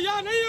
ਜਾਂ ਨਹੀਂ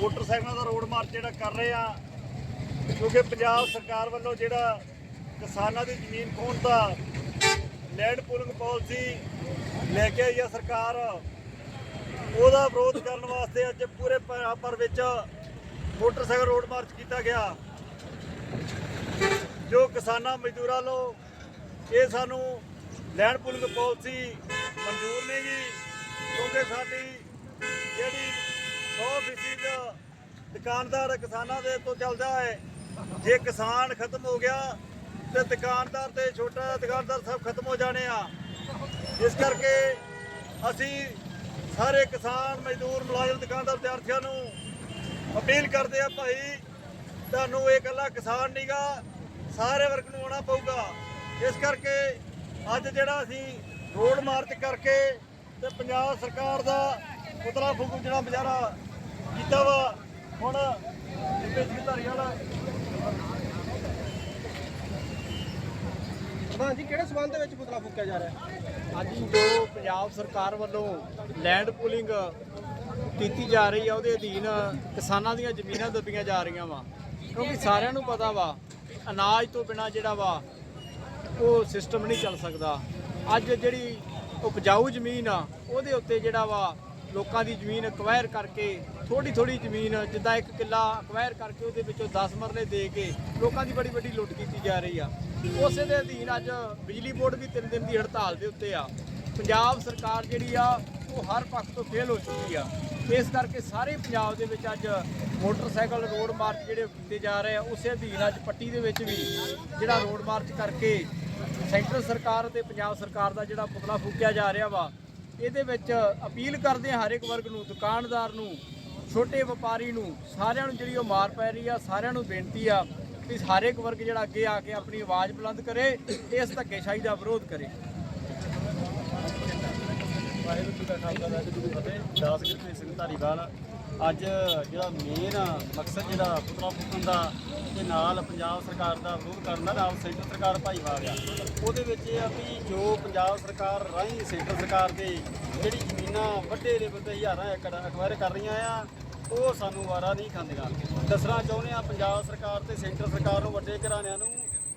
ਮੋਟਰਸਾਈਕਲਾਂ ਦਾ ਰੋਡ ਮਾਰਚ ਜਿਹੜਾ ਕਰ ਰਹੇ ਆ, ਕਿਉਂਕਿ ਪੰਜਾਬ ਸਰਕਾਰ ਵੱਲੋਂ ਜਿਹੜਾ ਕਿਸਾਨਾਂ ਦੀ ਜ਼ਮੀਨ ਖੋਣ ਦਾ ਲੈਂਡ ਪੂਲਿੰਗ ਪਾਲਿਸੀ ਲੈ ਕੇ ਆਈ ਆ ਸਰਕਾਰ, ਉਹਦਾ ਵਿਰੋਧ ਕਰਨ ਵਾਸਤੇ ਅੱਜ ਪੂਰੇ ਪੰਜਾਬ ਭਰ ਵਿੱਚ ਮੋਟਰਸਾਈਕਲ ਰੋਡ ਮਾਰਚ ਕੀਤਾ ਗਿਆ। ਜੋ ਕਿਸਾਨਾਂ ਮਜ਼ਦੂਰਾਂ ਵੱਲੋਂ ਇਹ ਸਾਨੂੰ ਲੈਂਡ ਪੂਲਿੰਗ ਪਾਲਿਸੀ ਮਨਜ਼ੂਰ ਨਹੀਂ ਗੀ ਕਿਉਂਕਿ ਸਾਡੀ 100% ਦੁਕਾਨਦਾਰ ਕਿਸਾਨਾਂ ਦੇ ਤੋਂ ਚੱਲਦਾ ਹੈ। ਜੇ ਕਿਸਾਨ ਖਤਮ ਹੋ ਗਿਆ, ਤੇ ਦੁਕਾਨਦਾਰ ਤੇ ਛੋਟਾ ਦੁਕਾਨਦਾਰ ਸਭ ਖਤਮ ਹੋ ਜਾਣੇ ਆ। ਇਸ ਕਰਕੇ ਅਸੀਂ ਸਾਰੇ ਕਿਸਾਨ ਮਜ਼ਦੂਰ ਮੁਲਾਜ਼ਮ ਦੁਕਾਨਦਾਰ ਵਿਦਿਆਰਥੀਆਂ ਨੂੰ ਅਪੀਲ ਕਰਦੇ ਆ ਭਾਈ, ਤੁਹਾਨੂੰ ਇਹ ਇਕੱਲਾ ਕਿਸਾਨ ਨਹੀਂਗਾ ਸਾਰੇ ਵਰਗ ਨੂੰ ਆਉਣਾ ਪਊਗਾ। ਇਸ ਕਰਕੇ ਅੱਜ ਜਿਹੜਾ ਅਸੀਂ ਰੋਡ ਮਾਰਚ ਕਰਕੇ ਤੇ ਪੰਜਾਬ ਸਰਕਾਰ ਦਾ ਪੁਤਲਾ ਫੂਕ ਜਿਹੜਾ ਬਜ਼ਾਰਾ ਕੀਤਾ ਵਾ। ਹੁਣ ਜਿੱਥੇ ਧਾਰੀਵਾਲ ਪ੍ਰਧਾਨ ਜੀ ਕਿਹੜੇ ਸਬੰਧ ਦੇ ਵਿੱਚ ਪੁਤਲਾ ਫੂਕਿਆ ਜਾ ਰਿਹਾ ਹੈ? ਅੱਜ ਜੋ ਪੰਜਾਬ ਸਰਕਾਰ ਵੱਲੋਂ ਲੈਂਡ ਪੂਲਿੰਗ ਕੀਤੀ ਜਾ ਰਹੀ ਆ ਉਹਦੇ ਅਧੀਨ ਕਿਸਾਨਾਂ ਦੀਆਂ ਜ਼ਮੀਨਾਂ ਦੱਬੀਆਂ ਜਾ ਰਹੀਆਂ ਵਾ। ਕਿਉਂਕਿ ਸਾਰਿਆਂ ਨੂੰ ਪਤਾ ਵਾ ਅਨਾਜ ਤੋਂ ਬਿਨਾ ਜਿਹੜਾ ਵਾ ਉਹ ਸਿਸਟਮ ਨਹੀਂ ਚੱਲ ਸਕਦਾ। ਅੱਜ ਜਿਹੜੀ ਉਪਜਾਊ ਜ਼ਮੀਨ ਆ ਉਹਦੇ ਉੱਤੇ ਜਿਹੜਾ ਵਾ ਲੋਕਾਂ ਦੀ ਜ਼ਮੀਨ ਅਕਵਾਇਰ ਕਰਕੇ ਥੋੜੀ ਥੋੜੀ ਜ਼ਮੀਨ ਜਿੱਦਾਂ ਇੱਕ ਕਿੱਲਾ ਅਕਵਾਇਰ ਕਰਕੇ ਉਹਦੇ ਵਿੱਚੋਂ 10 ਮਰਲੇ ਦੇ ਕੇ ਲੋਕਾਂ ਦੀ ਬੜੀ ਵੱਡੀ ਲੁੱਟ ਕੀਤੀ ਜਾ ਰਹੀ ਆ। ਉਸੇ ਦੇ ਅਧੀਨ ਅੱਜ ਬਿਜਲੀ ਬੋਰਡ ਵੀ ਤਿੰਨ ਦਿਨ ਦੀ ਹੜਤਾਲ ਦੇ ਉੱਤੇ ਆ। ਪੰਜਾਬ ਸਰਕਾਰ ਜਿਹੜੀ ਆ, ਉਹ ਹਰ ਪੱਖ ਤੋਂ ਫੇਲ ਹੋ ਚੁੱਕੀ ਆ। ਇਸ ਕਰਕੇ ਸਾਰੇ ਪੰਜਾਬ ਦੇ ਵਿੱਚ ਅੱਜ ਮੋਟਰਸਾਈਕਲ ਰੋਡ ਮਾਰਚ ਜਿਹੜੇ ਕੀਤੇ ਜਾ ਰਹੇ ਆ, ਉਸੇ ਅਧੀਨ ਅੱਜ ਪੱਟੀ ਦੇ ਵਿੱਚ ਵੀ ਜਿਹੜਾ ਰੋਡ ਮਾਰਚ ਕਰਕੇ ਸੈਂਟਰ ਸਰਕਾਰ ਅਤੇ ਪੰਜਾਬ ਸਰਕਾਰ ਦਾ ਜਿਹੜਾ ਪੁਤਲਾ ਫੂਕਿਆ ਜਾ ਰਿਹਾ ਵਾ ਇਹਦੇ ਵਿੱਚ ਅਪੀਲ ਕਰਦੇ ਹਾਂ ਹਰ ਇੱਕ ਵਰਗ ਨੂੰ, ਦੁਕਾਨਦਾਰ ਨੂੰ, ਛੋਟੇ ਵਪਾਰੀ ਨੂੰ, ਸਾਰਿਆਂ ਨੂੰ ਜਿਹੜੀ ਉਹ ਮਾਰ ਪੈ ਰਹੀ ਆ, ਸਾਰਿਆਂ ਨੂੰ ਬੇਨਤੀ ਆ ਕਿ ਹਰ ਇੱਕ ਵਰਗ ਜਿਹੜਾ ਅੱਗੇ ਆ ਕੇ ਆਪਣੀ ਆਵਾਜ਼ ਬੁਲੰਦ ਕਰੇ ਇਸ ਧੱਕੇਸ਼ਾਹੀ ਦਾ ਵਿਰੋਧ ਕਰੇ। ਵਾਹਿਗੁਰੂ ਜੀ ਦਾ ਖਾਲਸਾ, ਵਾਹਿਗੁਰੂ ਜੀ ਦੀ ਫਤਿਹ। ਦਾਸ ਸਿੰਘ ਧਾਰੀਵਾਲ ਅੱਜ ਜਿਹੜਾ ਮੇਨ ਮਕਸਦ ਜਿਹੜਾ ਪੁਤਲਾ ਫੂਕਣ ਦਾ ਤੇ ਨਾਲ ਪੰਜਾਬ ਸਰਕਾਰ ਦਾ ਵਿਰੋਧ ਕਰਨ ਦਾ ਨਾਲ ਸੈਂਟਰ ਸਰਕਾਰ ਭਾਈਵਾਲ ਆ। ਉਹਦੇ ਵਿੱਚ ਇਹ ਆ ਵੀ ਜੋ ਪੰਜਾਬ ਸਰਕਾਰ ਰਾਹੀਂ ਸੈਂਟਰ ਸਰਕਾਰ ਦੇ ਜਿਹੜੀ ਜ਼ਮੀਨਾਂ ਵੱਡੇ ਲੈਵਲ ਤੇ ਹਜ਼ਾਰਾਂ ਏਕੜ ਅਕਵਾਇਰ ਕਰ ਰਹੀਆਂ ਆ, ਉਹ ਸਾਨੂੰ ਵਾਰਾ ਨਹੀਂ ਖਾਂਦੀਆਂ। ਦੱਸਣਾ ਚਾਹੁੰਦੇ ਆ ਪੰਜਾਬ ਸਰਕਾਰ ਤੇ ਸੈਂਟਰ ਸਰਕਾਰ ਨੂੰ ਵੱਡੇ ਘਰਾਣਿਆਂ ਨੂੰ,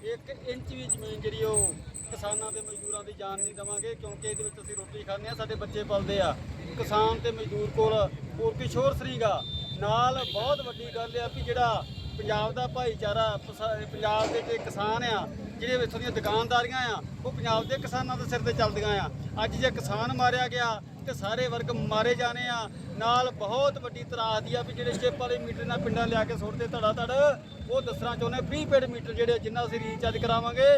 ਇੱਕ ਇੰਚ ਵੀ ਜ਼ਮੀਨ ਜਿਹੜੀ ਉਹ ਕਿਸਾਨਾਂ ਤੇ ਮਜ਼ਦੂਰਾਂ ਦੀ ਜਾਨ ਨਹੀਂ ਦਵਾਂਗੇ ਕਿਉਂਕਿ ਇਹਦੇ ਵਿੱਚ ਅਸੀਂ ਰੋਟੀ ਖਾਂਦੇ ਆ ਸਾਡੇ ਬੱਚੇ ਪਲਦੇ ਆ। ਕਿਸਾਨ ਤੇ ਮਜ਼ਦੂਰ ਕੋਲ ਹੋਰ ਕੁਛ ਹੋਰ ਸਰੀਗਾ। ਨਾਲ ਬਹੁਤ ਵੱਡੀ ਗੱਲ ਆ ਵੀ ਜਿਹੜਾ ਪੰਜਾਬ ਦਾ ਭਾਈਚਾਰਾ ਪੰਜਾਬ ਦੇ ਜਿਹੜੇ ਕਿਸਾਨ ਆ, ਜਿਹੜੇ ਇੱਥੋਂ ਦੀਆਂ ਦੁਕਾਨਦਾਰੀਆਂ ਆ, ਉਹ ਪੰਜਾਬ ਦੇ ਕਿਸਾਨਾਂ ਦੇ ਸਿਰ ਤੇ ਚੱਲਦੀਆਂ ਆ। ਅੱਜ ਜੇ ਕਿਸਾਨ ਮਾਰਿਆ ਗਿਆ ਤੇ ਸਾਰੇ ਵਰਗ ਮਾਰੇ ਜਾਣੇ ਆ। ਨਾਲ ਬਹੁਤ ਵੱਡੀ ਤਰਾਸਦੀ ਆ ਵੀ ਜਿਹੜੇ ਚਿੱਪ ਵਾਲੇ ਮੀਟਰ ਨਾਲ ਪਿੰਡਾਂ ਲਿਆ ਕੇ ਸੁੱਟਦੇ ਧੜਾ ਧੜ ਉਹ ਦੱਸਣਾ ਚਾਹੁੰਦੇ ਪ੍ਰੀਪੇਡ ਮੀਟਰ ਜਿਹੜੇ ਜਿੰਨਾ ਅਸੀਂ ਰੀਚਾਰਜ ਕਰਾਵਾਂਗੇ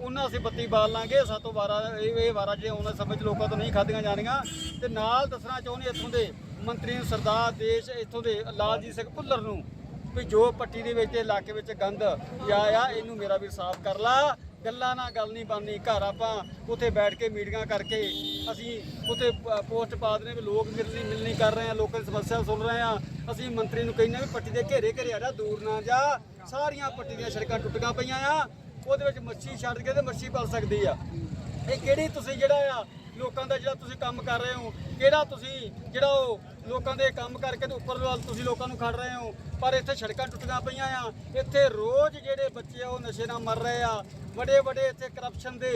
ਉਹਨਾਂ ਅਸੀਂ ਬੱਤੀ ਬਾਲ ਲਾਂਗੇ, ਸਾਤੋਂ ਵਾਰਾ ਇਹ ਇਹ ਵਾਰਾ ਜਿਹੜੇ ਉਹਨਾਂ ਸਮੇਂ 'ਚ ਲੋਕਾਂ ਤੋਂ ਨਹੀਂ ਖਾਧੀਆਂ ਜਾਣੀਆਂ। ਤੇ ਨਾਲ ਦੱਸਣਾ ਚਾਹੁੰਦੇ ਇੱਥੋਂ ਦੇ ਮੰਤਰੀ ਨੂੰ, ਸਰਦਾਰ ਦੇਸ਼ ਇੱਥੋਂ ਦੇ ਲਾਲਜੀਤ ਸਿੰਘ ਭੁੱਲਰ ਨੂੰ ਵੀ ਜੋ ਪੱਟੀ ਦੇ ਵਿੱਚ, ਇਲਾਕੇ ਵਿੱਚ ਗੰਦ ਪਿਆ ਆ ਇਹਨੂੰ ਮੇਰਾ ਵੀ ਸਾਫ਼ ਕਰ ਲਾ। ਗੱਲਾਂ ਨਾਲ ਗੱਲ ਨਹੀਂ ਬਣਨੀ, ਘਰ ਆਪਾਂ ਉੱਥੇ ਬੈਠ ਕੇ ਮੀਟਿੰਗਾਂ ਕਰਕੇ ਅਸੀਂ ਉੱਥੇ ਪੋਸਟ ਪਾ ਦਨੇ ਵੀ ਲੋਕ ਮਿਲਣੀ ਮਿਲਣੀ ਕਰ ਰਹੇ ਆ ਲੋਕਾਂ ਦੀ ਸਮੱਸਿਆ ਸੁਣ ਰਹੇ ਆ ਅਸੀਂ ਮੰਤਰੀ ਨੂੰ ਕਹਿੰਦੇ ਵੀ ਪੱਟੀ ਦੇ ਘੇਰੇ ਘੇਰੇ ਆ ਜਾ, ਦੂਰ ਨਾ ਜਾ। ਸਾਰੀਆਂ ਪੱਟੀ ਦੀਆਂ ਸੜਕਾਂ ਟੁੱਟੀਆਂ ਪਈਆਂ ਆ। ਉਹਦੇ ਵਿੱਚ ਮੱਛੀ ਛੱਡ ਕੇ ਤੇ ਮੱਛੀ ਪਲ ਸਕਦੀ ਆ। ਇਹ ਕਿਹੜੀ ਤੁਸੀਂ ਜਿਹੜਾ ਆ, ਲੋਕਾਂ ਦਾ ਜਿਹੜਾ ਤੁਸੀਂ ਕੰਮ ਕਰ ਰਹੇ ਹੋ, ਕਿਹੜਾ ਤੁਸੀਂ ਜਿਹੜਾ ਉਹ ਲੋਕਾਂ ਦੇ ਕੰਮ ਕਰਕੇ ਤੇ ਉੱਪਰ ਵੱਲ ਤੁਸੀਂ ਲੋਕਾਂ ਨੂੰ ਖੜ ਰਹੇ ਹੋ। ਪਰ ਇੱਥੇ ਸੜਕਾਂ ਟੁੱਟੀਆਂ ਪਈਆਂ ਆ। ਇੱਥੇ ਰੋਜ਼ ਜਿਹੜੇ ਬੱਚੇ ਆ, ਉਹ ਨਸ਼ੇ ਨਾਲ ਮਰ ਰਹੇ ਆ। ਵੱਡੇ ਵੱਡੇ ਇੱਥੇ ਕਰਪਸ਼ਨ ਦੇ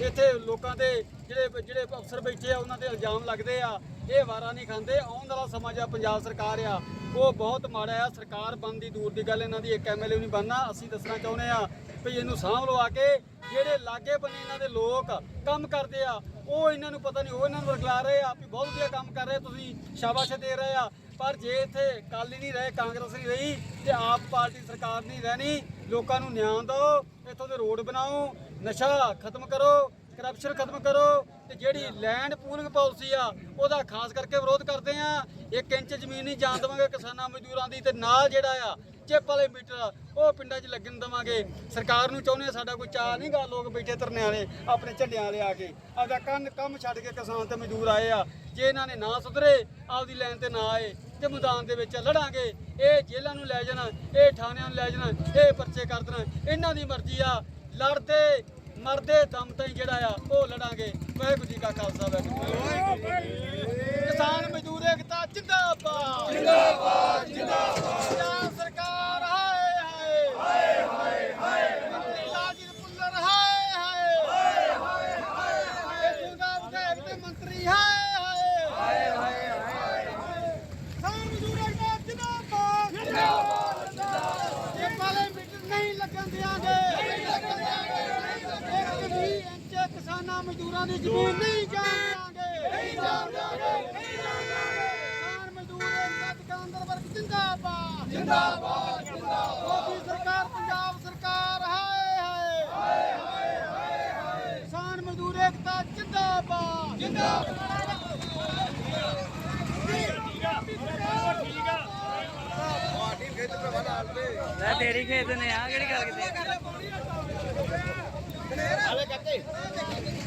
ਇੱਥੇ ਲੋਕਾਂ ਦੇ ਜਿਹੜੇ ਜਿਹੜੇ ਅਫਸਰ ਬੈਠੇ ਆ, ਉਹਨਾਂ ਦੇ ਇਲਜ਼ਾਮ ਲੱਗਦੇ ਆ। ਇਹ ਵਾਰਾ ਨਹੀਂ ਖਾਂਦੇ। ਆਉਣ ਵਾਲਾ ਸਮਾਂ ਜਿਹੜਾ ਪੰਜਾਬ ਸਰਕਾਰ ਆ, ਉਹ ਬਹੁਤ ਮਾੜਾ ਆ। ਸਰਕਾਰ ਬਣਦੀ ਦੂਰ ਦੀ ਗੱਲ, ਇਹਨਾਂ ਦੀ ਇੱਕ ਐਮਐਲਏ ਨਹੀਂ ਬਣਨਾ। ਅਸੀਂ ਦੱਸਣਾ ਚਾਹੁੰਦੇ ਆ ਵੀ ਇਹਨੂੰ ਸਾਂਭ ਲਵਾ ਕੇ। ਜਿਹੜੇ ਲਾਗੇ ਬੰਨੇ ਇਹਨਾਂ ਦੇ ਲੋਕ ਕੰਮ ਕਰਦੇ ਆ, ਉਹ ਇਹਨਾਂ ਨੂੰ ਪਤਾ ਨਹੀਂ, ਉਹ ਇਹਨਾਂ ਨੂੰ ਵਰਗਲਾ ਰਹੇ ਆ ਵੀ ਬਹੁਤ ਵਧੀਆ ਕੰਮ ਕਰ ਰਹੇ ਤੁਸੀਂ ਸ਼ਾਬਾਸ਼ ਦੇ ਰਹੇ ਆ। ਪਰ ਜੇ ਇੱਥੇ ਕਾਲੀ ਨਹੀਂ ਰਹੇ, ਕਾਂਗਰਸ ਨਹੀਂ ਰਹੀ ਤੇ ਆਪ ਪਾਰਟੀ ਸਰਕਾਰ ਨਹੀਂ ਰਹਿਣੀ, ਲੋਕਾਂ ਨੂੰ ਨਿਆਂ ਦਿਓ, ਇੱਥੋਂ ਦੇ ਰੋਡ ਬਣਾਓ, ਨਸ਼ਾ ਖਤਮ ਕਰੋ ਕਰਪਸ਼ਨ ਖਤਮ ਕਰੋ ਤੇ ਜਿਹੜੀ ਲੈਂਡ ਪੂਲਿੰਗ ਪਾਲਿਸੀ ਆ, ਉਹਦਾ ਖਾਸ ਕਰਕੇ ਵਿਰੋਧ ਕਰਦੇ ਆ। ਇੱਕ ਇੰਚ ਜ਼ਮੀਨ ਨਹੀਂ ਜਾਣ ਦੇਵਾਂਗੇ ਕਿਸਾਨਾਂ ਮਜ਼ਦੂਰਾਂ ਦੀ ਤੇ ਨਾਲ ਜਿਹੜਾ ਆ ਚਿੱਪ ਵਾਲੇ ਮੀਟਰ ਆ, ਉਹ ਪਿੰਡਾਂ 'ਚ ਲੱਗਣ ਦੇਵਾਂਗੇ। ਸਰਕਾਰ ਨੂੰ ਚਾਹੁੰਦੇ ਆ ਸਾਡਾ ਕੋਈ ਚਾਹ ਨਹੀਂ ਗਾ ਲੋਕ ਬੈਠੇ ਧਰਨੇ ਵਾਲੇ ਆਪਣੇ ਝੰਡਿਆਂ ਵਾਲੇ ਆ ਕੇ। ਆਪਦਾ ਕੰਨ ਕੰਮ ਛੱਡ ਕੇ ਕਿਸਾਨ ਤੇ ਮਜ਼ਦੂਰ ਆਏ ਆ। ਜੇ ਇਹਨਾਂ ਨੇ ਨਾ ਸੁਧਰੇ ਆਪਦੀ ਲਾਈਨ ਤੇ ਨਾ ਆਏ ਤੇ ਮੈਦਾਨ ਦੇ ਵਿੱਚ ਲੜਾਂਗੇ। ਇਹ ਜੇਲ੍ਹਾਂ ਨੂੰ ਲੈ ਜਾਣਾ ਇਹ ਥਾਣਿਆਂ ਨੂੰ ਲੈ ਜਾਣਾ ਇਹ ਪਰਚੇ ਕਰ ਦੇਣਾ। ਇਹਨਾਂ ਦੀ ਮਰਜ਼ੀ ਆ। ਲੜਦੇ ਮਰਦੇ ਦਮ ਤਾਈ ਜਿਹੜਾ ਆ ਉਹ ਲੜਾਂਗੇ। ਵਾਹਿਗੁਰੂ ਜੀ ਕਾ ਖਾਲਸਾ ਵਾਹਿਗੁਰੂ ਕਿਸਾਨ ਮਜ਼ਦੂਰ ਏਕਤਾ ਜਿੰਦਾਬਾਦ। ਜਿੰਦਾਬਾਦ ਜਿੰਦਾਬਾਦ ਪੰਜਾਬ ਸਰਕਾਰ ਹਾਏ ਹਾਏ ਹਾਏ ਹਾਏ ਹਾਏ ਮੰਤਰੀ ਲਾਜੀਤ ਪੁੱਲਰ ਹਾਏ ਹਾਏ ਹਾਏ ਹਾਏ ਹਾਏ ਇੱਥੋਂ ਦਾ ਵਿਧਾਇਕ ਤੇ ਮੰਤਰੀ ਹਾਏ ਹਾਏ ਹਾਏ ਹਾਏ ਕਿਸਾਨ ਮਜ਼ਦੂਰ ਏਕਤਾ ਜਿੰਦਾਬਾਦ ਜਿੰਦਾਬਾਦ ਇਹ ਵਾਲੇ ਮੀਟਰ ਨਹੀਂ ਲੱਗਣ ਦਿਆਂਗੇ ਨਹੀਂ ਲੱਗਣ ਦਿਆਂਗੇ ਇੱਕ ਵੀ ਇੰਚ ਕਿਸਾਨਾਂ ਮਜ਼ਦੂਰਾਂ ਦੀ ਜ਼ਮੀਨ ਨਹੀਂ ਜਾਣ ਦਿਆਂਗੇ ਨਹੀਂ ਜਾਣ ਦਿਆਂਗੇ ਨਹੀਂ ਜਾਣ ਦਿਆਂਗੇ ਕਿਸਾਨ ਮਜ਼ਦੂਰ ਏਕਤਾ ਦੁਕਾਨਦਾਰ ਵਰਗ ਜਿੰਦਾਬਾਦ ਜਿੰਦਾਬਾਦ ਜਿੰਦਾਬਾਦ ਮੋਦੀ ਸਰਕਾਰ ਪੰਜਾਬ ਸਰਕਾਰ ਹਾਏ ਹਾਏ ਹਾਏ ਹਾਏ ਹਾਏ ਕਿਸਾਨ ਮਜ਼ਦੂਰ ਏਕਤਾ ਜਿੰਦਾਬਾਦ ਜਿੰਦਾਬਾਦ ਲੈ ਤੇਰੀ ਖੇਤ ਨੇ ਆ ਕਿਹੜੀ ਗੱਲ ਕੀਤੀ?